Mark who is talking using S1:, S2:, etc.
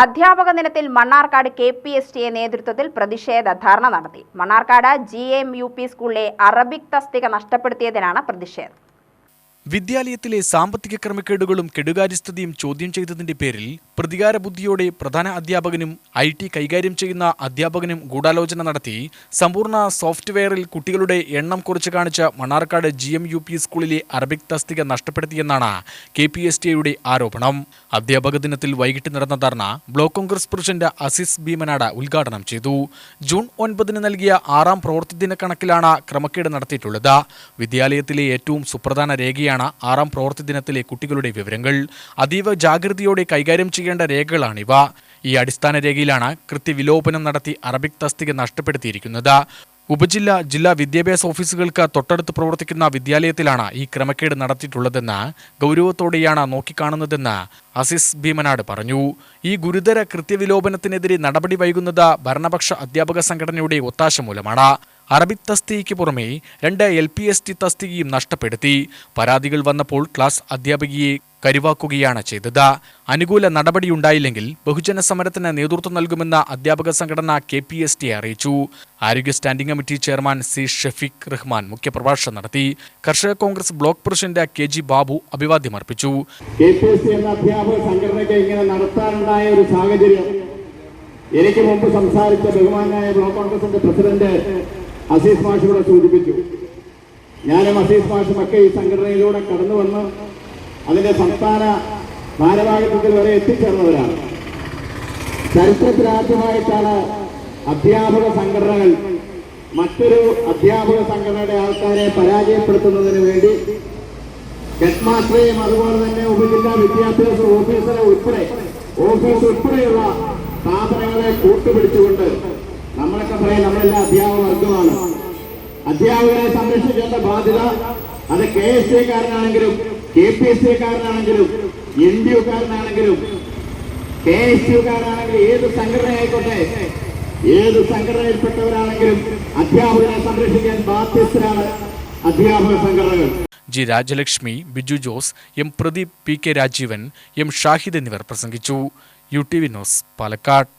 S1: അധ്യാപക ദിനത്തിൽ Mannarkkad K P S T A നേതൃത്വത്തിൽ പ്രതിഷേധ ധർണ നടത്തി. Mannarkkad G M U P സ്കൂളിലെ അറബിക് തസ്തിക നഷ്ടപ്പെടുത്തിയതിനാണ് പ്രതിഷേധം.
S2: വിദ്യാലയത്തിലെ സാമ്പത്തിക ക്രമക്കേടുകളും കെടുകാര്യസ്ഥതയും ചോദ്യം ചെയ്തതിന്റെ പേരിൽ പ്രതികാര ബുദ്ധിയോടെ പ്രധാന അധ്യാപകനും ഐ ടി കൈകാര്യം ചെയ്യുന്ന അധ്യാപകനും ഗൂഢാലോചന നടത്തി സമ്പൂർണ സോഫ്റ്റ്വെയറിൽ കുട്ടികളുടെ എണ്ണം കുറച്ച് കാണിച്ച Mannarkkad G M U P സ്കൂളിലെ അറബിക് തസ്തിക നഷ്ടപ്പെടുത്തിയെന്നാണ് കെ പി എസ് ടിയുടെ ആരോപണം. അധ്യാപക ദിനത്തിൽ വൈകിട്ട് നടന്ന ധർണ ബ്ലോക്ക് കോൺഗ്രസ് പ്രസിഡന്റ് അസീസ് ഭീമനാട് ഉദ്ഘാടനം ചെയ്തു. ജൂൺ ഒൻപതിന് നൽകിയ ആറാം പ്രവൃത്തി ദിന കണക്കിലാണ് ക്രമക്കേട് നടത്തിയിട്ടുള്ളത്. വിദ്യാലയത്തിലെ ഏറ്റവും സുപ്രധാന രേഖയാണ് ആറാം പ്രവൃത്തി ദിനത്തിലെ കുട്ടികളുടെ വിവരങ്ങൾ. അതീവ ജാഗ്രതയോടെ കൈകാര്യം ചെയ്യേണ്ട രേഖകളാണിവ. ഈ അടിസ്ഥാന രേഖയിലാണ് കൃത്യവിലോപനം നടത്തി അറബിക് തസ്തിക നഷ്ടപ്പെടുത്തിയിരിക്കുന്നത്. ഉപജില്ല ജില്ലാ വിദ്യാഭ്യാസ ഓഫീസുകൾക്ക് തൊട്ടടുത്ത് പ്രവർത്തിക്കുന്ന വിദ്യാലയത്തിലാണ് ഈ ക്രമക്കേട് നടത്തിയിട്ടുള്ളതെന്ന് ഗൗരവത്തോടെയാണ് നോക്കിക്കാണുന്നതെന്ന് അസിസ് ഭീമനാട് പറഞ്ഞു. ഈ ഗുരുതര കൃത്യവിലോപനത്തിനെതിരെ നടപടി വൈകുന്നത് ഭരണപക്ഷ അധ്യാപക സംഘടനയുടെ ഒത്താശ മൂലമാണ്. അറബിക് തസ്തികയ്ക്ക് പുറമെ രണ്ട് എൽ പി എസ് ടി തസ്തികയും നഷ്ടപ്പെടുത്തി. പരാതികൾ വന്നപ്പോൾ ക്ലാസ് അധ്യാപികയെ കരുവാക്കുകയാണ് ചെയ്തത്. അനുകൂല നടപടിയുണ്ടായില്ലെങ്കിൽ ബഹുജന സമരത്തിന് നേതൃത്വം നൽകുമെന്ന അധ്യാപക സംഘടന കെ പി എസ് ടി അറിയിച്ചു. ആരോഗ്യ standing committee chairman C Shafeeq Rahman മുഖ്യപ്രഭാഷണം നടത്തി. കർഷക Congress block president K G Babu അഭിവാദ്യം അർപ്പിച്ചു.
S3: അധ്യാപക ഒരു എനിക്ക് മുമ്പ് സംസാരിച്ച ബഹുമാനായ ബ്ലോക്ക് കോൺഗ്രസിന്റെ പ്രസിഡന്റ് അസീസ് മാഷ് ഇവിടെ സൂചിപ്പിച്ചു. ഞാനും അസീസ് മാഷും ഒക്കെ ഈ സംഘടനയിലൂടെ കടന്നു വന്ന് അതിന്റെ സംസ്ഥാന ഭാരവാഹിത്വത്തിൽ വരെ എത്തിച്ചേർന്നവരാണ്. ചരിത്രത്തിലാദ്യമായിട്ടാണ് അധ്യാപക സംഘടനകൾ മറ്റൊരു അധ്യാപക സംഘടനയുടെ ആൾക്കാരെ പരാജയപ്പെടുത്തുന്നതിന് വേണ്ടി ഹെഡ് മാസ്റ്ററെയും അതുപോലെ തന്നെ ഉപജില്ലാ വിദ്യാഭ്യാസ ഓഫീസറെ ഉൾപ്പെടെ ഓഫീസ് ഉൾപ്പെടെയുള്ള സ്ഥാപനങ്ങളെ കൂട്ടുപിടിച്ചുകൊണ്ട് നമ്മളൊക്കെ പറയും നമ്മളെല്ലാം അധ്യാപക വർഗമാണ് അധ്യാപകരെ സംരക്ഷിക്കേണ്ട ബാധ്യത അത് കെ എസ് സിക്കാരനാണെങ്കിലും കെ പി എസ് സിക്കാരനാണെങ്കിലും എൻ ഡി യുക്കാരനാണെങ്കിലും കെ എസ് യുക്കാരനാണെങ്കിലും ഏത് സംഘടന ആയിക്കോട്ടെ ഏത് സംഘടനയിൽപ്പെട്ടവരാണെങ്കിലും അധ്യാപകരെ സംരക്ഷിക്കാൻ ബാധ്യസ്ഥരാണ് അധ്യാപക സംഘടനകൾ.
S2: G. Rajalakshmi Biju Jose M. Pradeep P. K. Rajeevan M. Shahid എന്നിവർ പ്രസംഗിച്ചു. U T V news Palakkad.